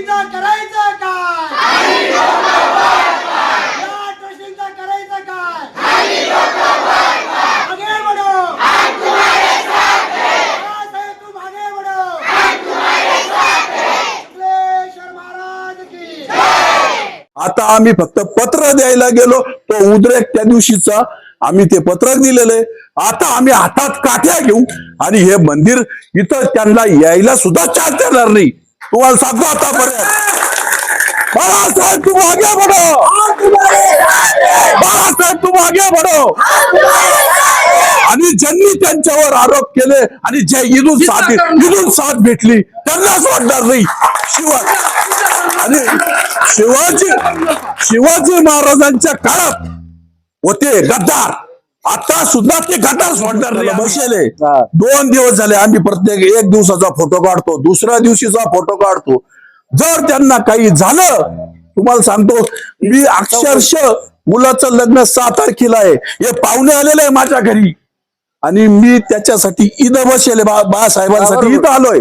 ट्रस्टींचा करायचं काय? या ट्रस्टींचा करायचं काय? आता आम्ही फक्त पत्र द्यायला गेलो तो उद्रेक त्या दिवशीचा. आम्ही ते पत्रक दिलेलं आहे. आता आम्ही हातात काठ्या घेऊ आणि हे मंदिर इथं त्यांना यायला सुद्धा चान्स देणार नाही. तुम्हाला सांगतो आतापर्यंत. बाळासाहेब तू मागे बडो बाळासाहेब तू मागे बडो आणि ज्यांनी त्यांच्यावर आरोप केले आणि जे इथून साथ इथून साथ भेटली त्यांनाच वाटणार नाही. शिवाय आणि शिवाजी शिवाजी महाराजांच्या काळात होते गद्दार. आता सुद्धा ते गद्दार सोडणार नाही. बसले दोन दिवस झाले आम्ही प्रत्येक एक दिवसाचा फोटो काढतो दुसऱ्या दिवशीचा फोटो काढतो. जर त्यांना काही झालं तुम्हाला सांगतो मी अक्षरशः मुलाचं लग्न सहा तारखेला आहे. हे पाहुणे आलेले आहे माझ्या घरी. आणि मी त्याच्यासाठी इथं बसेल बा बाळासाहेबांसाठी इथं आलोय.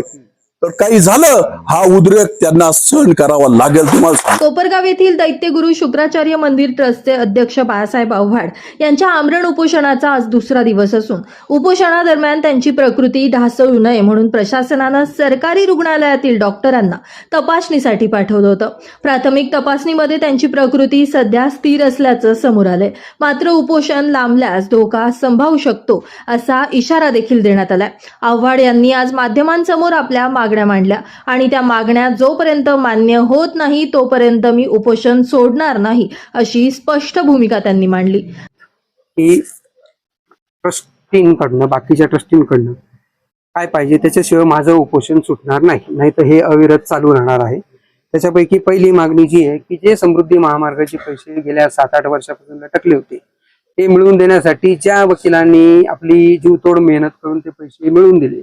तर काही झालं हा उद्रेक त्यांना सहन करावा लागेल तुम्हाला कोपरगाव येथील दैत्यगुरु शुक्राचार्य मंदिर ट्रस्टचे अध्यक्ष बाळासाहेब आव्हाड यांच्या आमरण उपोषणाचा आज दुसरा दिवस असून उपोषणादरम्यान त्यांची प्रकृती ढासळू नये म्हणून प्रशासनानं सरकारी रुग्णालयातील डॉक्टरांना तपासणीसाठी पाठवलं होतं. प्राथमिक तपासणीमध्ये त्यांची प्रकृती सध्या स्थिर असल्याचं समोर आलंय. मात्र उपोषण लांबल्यास धोका संभावू शकतो असा इशारा देखील देण्यात आलाय. आव्हाड यांनी आज माध्यमांसमोर आपल्या मागण्या मांडल्या. आणि त्या मागण्या जोपर्यंत मान्य होत नाही तोपर्यंत मी उपोषण सोडणार नाही अशी स्पष्ट भूमिका त्यांनी मांडली. ट्रस्टींकडनं बाकीच्या ट्रस्टींकडनं काय पाहिजे त्याच्याशिवाय माझं उपोषण सुटणार नाही. नाही तर हे अविरत चालू राहणार आहे. त्याच्यापैकी पहिली मागणी जी आहे की जे समृद्धी महामार्गाचे पैसे गेल्या सात आठ वर्षापासून लटकले होते ते मिळवून देण्यासाठी ज्या वकिलांनी आपली जीवतोड मेहनत करून ते पैसे मिळवून दिले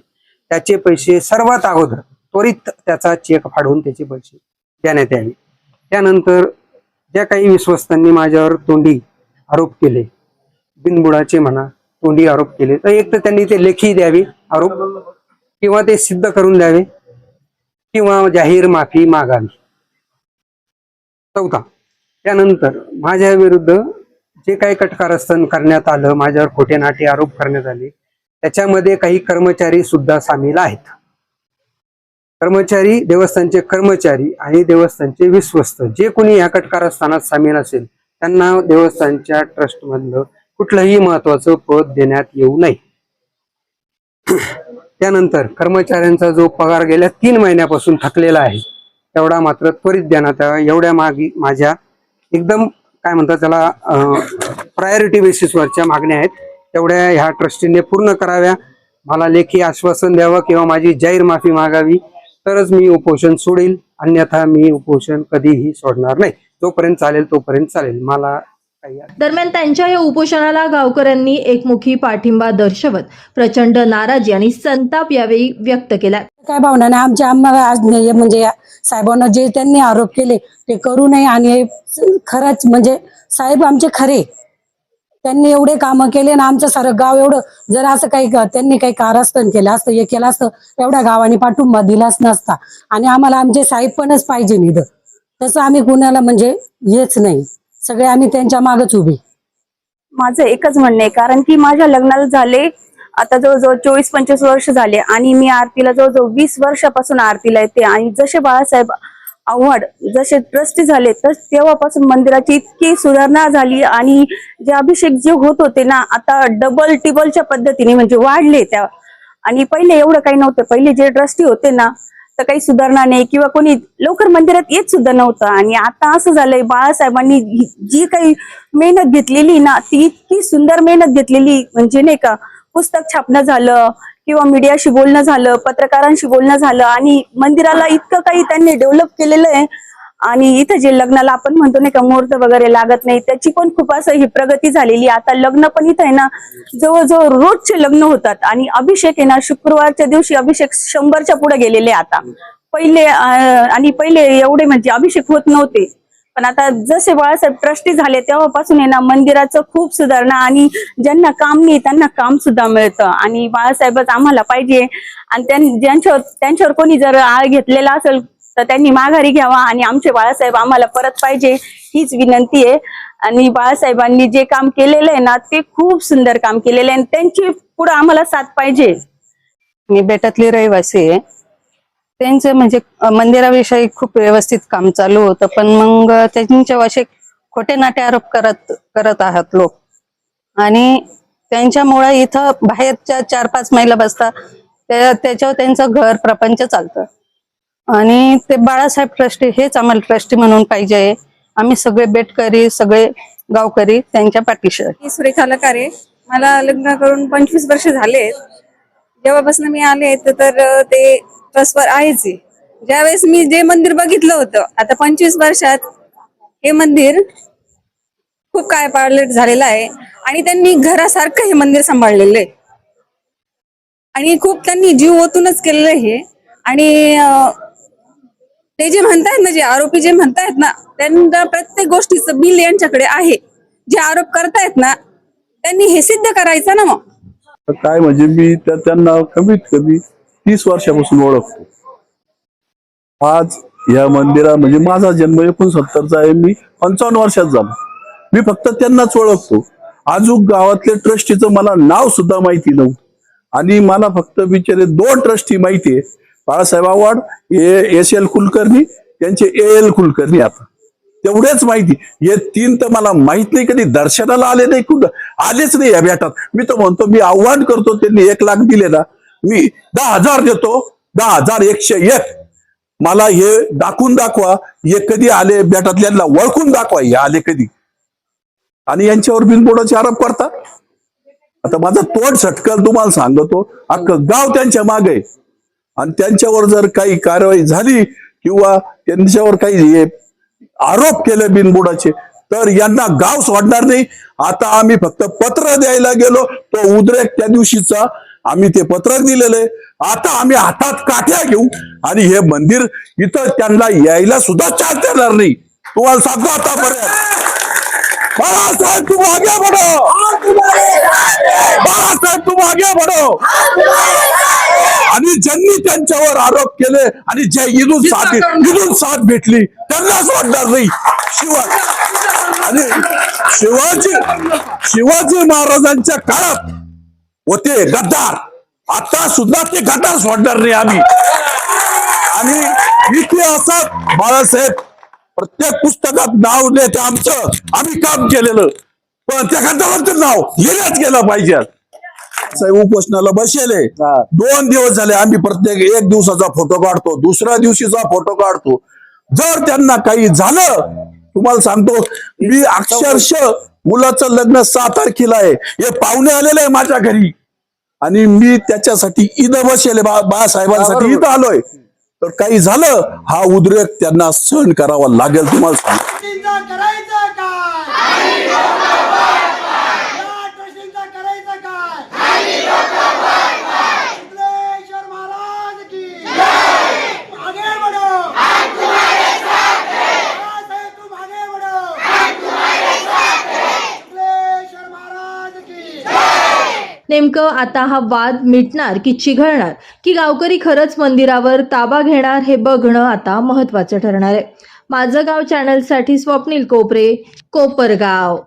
त्याचे पैसे सर्वात अगोदर त्वरित त्याचा चेक फाडून त्याचे पैसे देण्यात यावे. त्यानंतर ज्या काही विश्वस्तांनी माझ्यावर तोंडी आरोप केले बिनबुडाचे म्हणा तोंडी आरोप केले तर एक तर त्यांनी ते लेखी द्यावे आरोप किंवा ते सिद्ध करून द्यावे किंवा जाहीर माफी मागावी. चौथा त्यानंतर माझ्या विरुद्ध जे काही कटकारस्थान करण्यात आलं माझ्यावर खोटे नाटे आरोप करण्यात आले त्याच्यामध्ये काही कर्मचारी सुद्धा सामील आहेत. कर्मचारी देवस्थानचे कर्मचारी आणि देवस्थानचे विश्वस्त. जे कोणी या कटकारस्थानात सामील असेल त्यांना देवस्थानच्या ट्रस्ट मधलं कुठलंही महत्वाचं पद देण्यात येऊ नये. त्यानंतर कर्मचाऱ्यांचा जो पगार गेल्या तीन महिन्यापासून थकलेला आहे तेवढा मात्र त्वरित देण्यात यावा एवढ्या मागी माझ्या एकदम काय म्हणतात त्याला प्रायोरिटी बेसिसवरच्या मागण्या आहेत. तेवढ्या ह्या ट्रस्टीने पूर्ण कराव्या. मला लेखी आश्वासन द्यावं किंवा माझी जाहीर माफी मागावी. तरच मी उपोषण सोडेल. अन्यथा मी उपोषण कधीही सोडणार नाही. जोपर्यंत चालेल तोपर्यंत चालेल. मला दरम्यान त्यांच्या या उपोषणाला गावकऱ्यांनी एकमुखी पाठिंबा दर्शवत प्रचंड नाराजी आणि संताप यावेळी व्यक्त केला. काय भावना नाही आमच्या आम्हाला आज नाही म्हणजे या साहेबांना जे त्यांनी आरोप केले ते करू नये आणि हे खरंच म्हणजे साहेब आमचे खरे. त्यांनी एवढे कामं केले ना आमचं सारं गाव एवढं जर असं काही त्यांनी काही कारस्थान केलं असतं हे केलं असतं एवढ्या गावाने पाठिंबा दिलाच नसता. आणि आम्हाला आमचे साहेब पणच पाहिजे निध तसं आम्ही कुणाला म्हणजे हेच नाही. सगळे आम्ही त्यांच्या मागच उभे. माझं एकच म्हणणं आहे कारण की माझ्या लग्नाला झाले आता जवळजवळ चोवीस पंचवीस वर्ष झाले आणि मी आरतीला जवळजवळ वीस वर्षापासून आरतीला येते. आणि जसे बाळासाहेब आव्हाड जसे ट्रस्टी झाले तर तेव्हापासून मंदिराची इतकी सुधारणा झाली आणि जे अभिषेक जे होत होते ना आता डबल टिबलच्या पद्धतीने म्हणजे वाढले त्या. आणि पहिले एवढं काही नव्हतं. पहिले जे ट्रस्टी होते ना तर काही सुधारणा नाही किंवा कोणी लवकर मंदिरात येत सुद्धा नव्हतं. आणि आता असं झालंय बाळासाहेबांनी जी काही मेहनत घेतलेली ना ती इतकी सुंदर मेहनत घेतलेली म्हणजे नाही का पुस्तक छापणं झालं किंवा मीडियाशी बोलणं झालं पत्रकारांशी बोलणं झालं आणि मंदिराला इतकं काही त्यांनी डेव्हलप केलेलं आहे. आणि इथं जे लग्नाला आपण म्हणतो नाही का मुहूर्त वगैरे लागत नाही त्याची पण खूप असं ही प्रगती झालेली आता लग्न पण इथं आहे ना जवळजवळ रोजचे लग्न होतात आणि अभिषेक आहे ना शुक्रवारच्या दिवशी अभिषेक शंभरच्या पुढे गेलेले आता. पहिले आणि पहिले एवढे म्हणजे अभिषेक होत नव्हते. पण आता जसे बाळासाहेब ट्रस्टी झाले तेव्हापासून आहे ना मंदिराचं खूप सुधारणा आणि ज्यांना काम नाही त्यांना काम सुद्धा मिळतं. आणि बाळासाहेबच आम्हाला पाहिजे. आणि ज्यांच्यावर त्यांच्यावर कोणी जर आळ घेतलेला असेल तर त्यांनी माघारी घ्यावा आणि आमचे बाळासाहेब आम्हाला परत पाहिजे हीच विनंती आहे. आणि बाळासाहेबांनी जे काम केलेलं आहे ना ते खूप सुंदर काम केलेलं आहे. आणि त्यांची पुढे आम्हाला साथ पाहिजे. मी बेटातली रहिवासी आहे. त्यांचं म्हणजे मंदिराविषयी खूप व्यवस्थित काम चालू होतं. पण मग त्यांच्या असे खोटे नाटे आरोप करत करत आहात लोक. आणि त्यांच्यामुळे इथं बाहेरच्या चार पाच महिला बसतात त्याच्यावर त्यांचं घर प्रपंच चालतं. आणि ते बाळासाहेब ट्रस्टी हेच आम्हाला ट्रस्टी म्हणून पाहिजे आम्ही सगळे बेटकरी सगळे गावकरी त्यांच्या पाठीशी मी सुरेखा लकारे. मला लग्न करून पंचवीस वर्ष झाले जेव्हापासून मी आले तर ते ट्रस्टवर आहेच आहे. ज्यावेळेस मी जे मंदिर बघितलं होतं आता पंचवीस वर्षात हे मंदिर खूप काय पाळलेट झालेलं आहे आणि त्यांनी घरासारखं हे मंदिर सांभाळलेलं आहे आणि खूप त्यांनी जीव ओतूनच केलेलं आहे हे. आणि ते जे म्हणतायत ना जे आरोपी जे म्हणतायत ना त्यांना प्रत्येक गोष्टीचं बिल यांच्याकडे आहे जे आरोप करतायत ना त्यांनी हे सिद्ध करायचं ना मग काय म्हणजे मी त्यांना कमीत कमी तीस वर्षापासून ओळखतो. आज या मंदिरा म्हणजे माझा जन्म एकोणसत्तरचा आहे मी पंचावन्न वर्षात झालो. मी फक्त त्यांनाच ओळखतो. आजूक गावातले ट्रस्टीचं मला नाव सुद्धा माहिती नव्हतं. आणि मला फक्त बिचारे दोन ट्रस्टी माहिती आहे. बाळासाहेब आव्हाड एस एल कुलकर्णी त्यांचे ए एल कुलकर्णी आता. तेवढेच माहिती. हे तीन तर मला माहीत नाही कधी दर्शनाला आले नाही कुठं. आलेच नाही या भेटात. मी तर म्हणतो मी आव्हान करतो त्यांनी एक लाख दिले ना मी दहा हजार देतो दहा हजार एकशे एक. मला हे दाखवून दाखवा हे कधी आले बेटातल्यांना ओळखून दाखवा हे आले कधी. आणि यांच्यावर बिनबोडाचे आरोप करतात आता माझं तोंड सटकल तुम्हाला सांगतो अख्खं गाव त्यांच्या मागे आणि त्यांच्यावर जर काही कारवाई झाली किंवा त्यांच्यावर काही हे आरोप केले बिनबुडाचे तर यांना गाव सोडणार नाही. आता आम्ही फक्त पत्र द्यायला गेलो तो उद्रेक त्या दिवशीचा आम्ही ते पत्रक दिलेलं आहे. आता आम्ही हातात काठ्या घेऊ आणि हे मंदिर इथं त्यांना यायला सुद्धा चान्स देणार नाही. तुम्हाला सांगतो आतापर्यंत. बाळासाहेब तुम आगे बढो बाळासाहेब तुम आगे बढो आणि ज्यांनी त्यांच्यावर आरोप केले आणि जे इथून साथ इथून साथ भेटली त्यांना सोडणार नाही. शिवाय. आणि शिवाजी शिवाजी महाराजांच्या काळात होते गद्दार. आता सुद्धा ते गद्दार सोडणार नाही आम्ही. आणि इतिहासात बाळासाहेब प्रत्येक पुस्तकात नाव देते आमचं. आम्ही काम केलेलं. पण त्या गद्दारांचं नाव लिहिण्यात गेलं पाहिजे. साहेब उपोषणाला बसेले दोन दिवस झाले आम्ही प्रत्येक एक दिवसाचा फोटो काढतो दुसऱ्या दिवशीचा फोटो काढतो. जर त्यांना काही झालं तुम्हाला सांगतो मी अक्षरशः मुलाचं लग्न सहा तारखेला आहे. हे पाहुणे आलेले आहे माझ्या घरी. आणि मी त्याच्यासाठी इथं बसेल बा बाळासाहेबांसाठी इथं आलोय. तर काही झालं हा उद्रेक त्यांना सहन करावा लागेल तुम्हाला सांगतो ट्रस्टींचा करायचं काय या ट्रस्टींचा करायचं काय सिद्धेश्वर महाराज की आगे बढ़ो बाळासाहेब तुम आगे बढ़ो सिद्धेश्वर महाराज की नेमकं आता हा वाद मिटणार की चिघळणार? की गावकरी खरंच मंदिरावर ताबा घेणार हे बघणं आता महत्वाचं ठरणार आहे. माझं गाव चॅनलसाठी स्वप्नील कोपरे कोपरगाव.